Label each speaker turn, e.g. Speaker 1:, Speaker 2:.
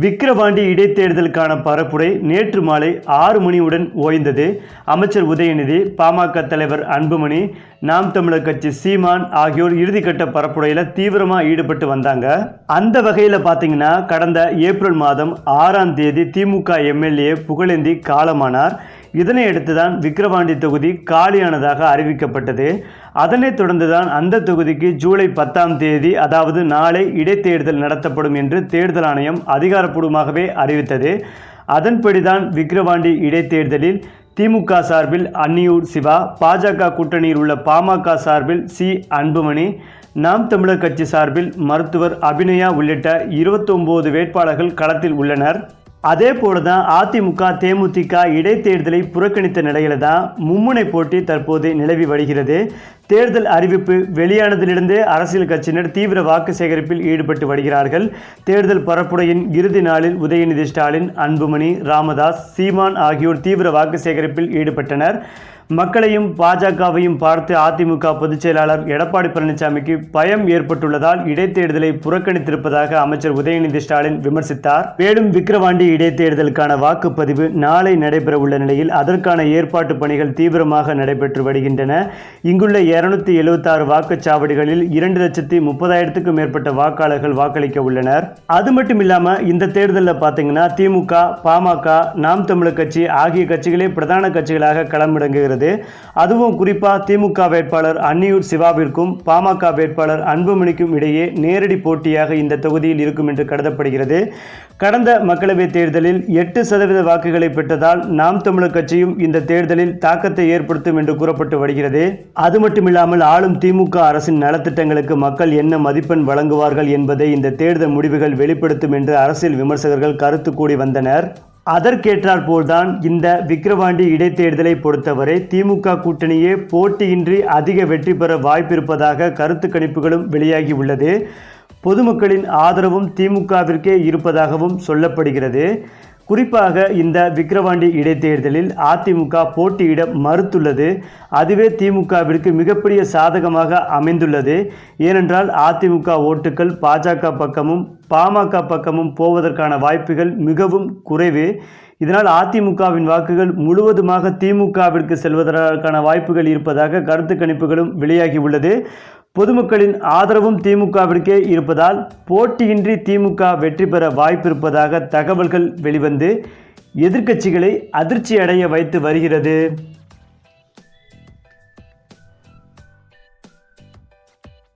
Speaker 1: விக்கிரவாண்டி இடைத்தேர்தலுக்கான பரப்புரை நேற்று மாலை ஆறு மணியுடன் ஓய்ந்தது. அமைச்சர் உதயநிதி பாமக தலைவர் அன்புமணி நாம் தமிழர் கட்சி சீமான் ஆகியோர் இறுதிக்கட்ட பரப்புரையில் தீவிரமாக ஈடுபட்டு வந்தாங்க. அந்த வகையில் பார்த்தீங்கன்னா கடந்த ஏப்ரல் மாதம் ஆறாம் தேதி திமுக எம்எல்ஏ புகழேந்தி காலமானார். இதனை அடுத்து தான் விக்கிரவாண்டி தொகுதி காலியானதாக அறிவிக்கப்பட்டது. அதனைத் தொடர்ந்துதான் அந்த தொகுதிக்கு ஜூலை பத்தாம் தேதி அதாவது நாளை இடைத்தேர்தல் நடத்தப்படும் என்று தேர்தல் ஆணையம் அதிகாரப்பூர்வமாகவே அறிவித்தது. அதன்படிதான் விக்கிரவாண்டி இடைத்தேர்தலில் திமுக சார்பில் அன்னியூர் சிவா பாஜக கூட்டணியில் உள்ள பாமக சார்பில் சி அன்புமணி நாம் தமிழர் கட்சி சார்பில் மருத்துவர் அபிநயா உள்ளிட்ட 29 வேட்பாளர்கள் களத்தில் உள்ளனர். அதே போல தான் அதிமுக தேமுதிக இடைத்தேர்தலை புறக்கணித்த நிலையில தான் மும்முனை போட்டி தற்போது நிலவி வருகிறது. தேர்தல் அறிவிப்பு வெளியானதிலிருந்தே அரசியல் கட்சியினர் தீவிர வாக்கு சேகரிப்பில் ஈடுபட்டு வருகிறார்கள். தேர்தல் பரப்புரையின் இறுதி நாளில் உதயநிதி ஸ்டாலின் அன்புமணி ராமதாஸ் சீமான் ஆகியோர் தீவிர வாக்கு சேகரிப்பில் ஈடுபட்டனர். மக்களையும் பாஜகவையும் பார்த்து அதிமுக பொதுச் செயலாளர் எடப்பாடி பழனிசாமிக்கு பயம் ஏற்பட்டுள்ளதால் இடைத்தேர்தலை புறக்கணித்திருப்பதாக அமைச்சர் உதயநிதி ஸ்டாலின் விமர்சித்தார். மேலும் விக்கிரவாண்டி இடைத்தேர்தலுக்கான வாக்குப்பதிவு நாளை நடைபெறவுள்ள நிலையில் அதற்கான ஏற்பாட்டு பணிகள் தீவிரமாக நடைபெற்று வருகின்றன. இங்குள்ள இருநூத்தி எழுபத்தாறு வாக்குச்சாவடிகளில் இரண்டு லட்சத்தி முப்பதாயிரத்துக்கும் மேற்பட்ட வாக்காளர்கள் வாக்களிக்க உள்ளனர். அது மட்டும் இல்லாம இந்த தேர்தலில் பார்த்தீங்கன்னா திமுக பாமக நாம் தமிழர் கட்சி ஆகிய கட்சிகளே பிரதான கட்சிகளாக களமிறங்குகிறது. அதுவும் குறிப்பாக திமுக வேட்பாளர் அன்னியூர் சிவாவிற்கும் பாமக வேட்பாளர் அன்புமணிக்கும் இடையே நேரடி போட்டியாக இந்த தொகுதியில் இருக்கும் என்று கருதப்படுகிறது. கடந்த மக்களவைத் தேர்தலில் எட்டு சதவீத வாக்குகளை பெற்றதால் நாம் தமிழர் கட்சியும் இந்த தேர்தலில் தாக்கத்தை ஏற்படுத்தும் என்று கூறப்பட்டு வருகிறது. அது மட்டுமில்லாமல் ஆளும் திமுக அரசின் நலத்திட்டங்களுக்கு மக்கள் என்ன மதிப்பெண் வழங்குவார்கள் என்பதை இந்த தேர்தல் முடிவுகள் வெளிப்படுத்தும் என்று அரசியல் விமர்சகர்கள் கருத்து கூடி வந்தனர். அதற்கேற்றாற்போல்தான் இந்த விக்கிரவாண்டி இடைத்தேர்தலை பொறுத்தவரை திமுக கூட்டணியே போட்டியின்றி அதிக வெற்றி பெற வாய்ப்பிருப்பதாக கருத்து கணிப்புகளும் வெளியாகி உள்ளது. பொதுமக்களின் ஆதரவும் திமுகவிற்கே இருப்பதாகவும் சொல்லப்படுகிறது. குறிப்பாக இந்த விக்கிரவாண்டி இடைத்தேர்தலில் அதிமுக போட்டியிட மறுத்துள்ளது. அதுவே திமுகவிற்கு மிகப்பெரிய சாதகமாக அமைந்துள்ளது. ஏனென்றால் அதிமுக ஓட்டுகள் பாஜக பக்கமும் பாமக பக்கமும் போவதற்கான வாய்ப்புகள் மிகவும் குறைவு. இதனால் அதிமுகவின் வாக்குகள் முழுவதுமாக திமுகவிற்கு செல்வதற்கான வாய்ப்புகள் இருப்பதாக கருத்து கணிப்புகளும் வெளியாகி உள்ளது. பொதுமக்களின் ஆதரவும் திமுகவிற்கே இருப்பதால் போட்டியின்றி திமுக வெற்றி பெற வாய்ப்பிருப்பதாக தகவல்கள் வெளிவந்து எதிர்க்கட்சிகளை அதிர்ச்சி அடைய வைத்து வருகிறது.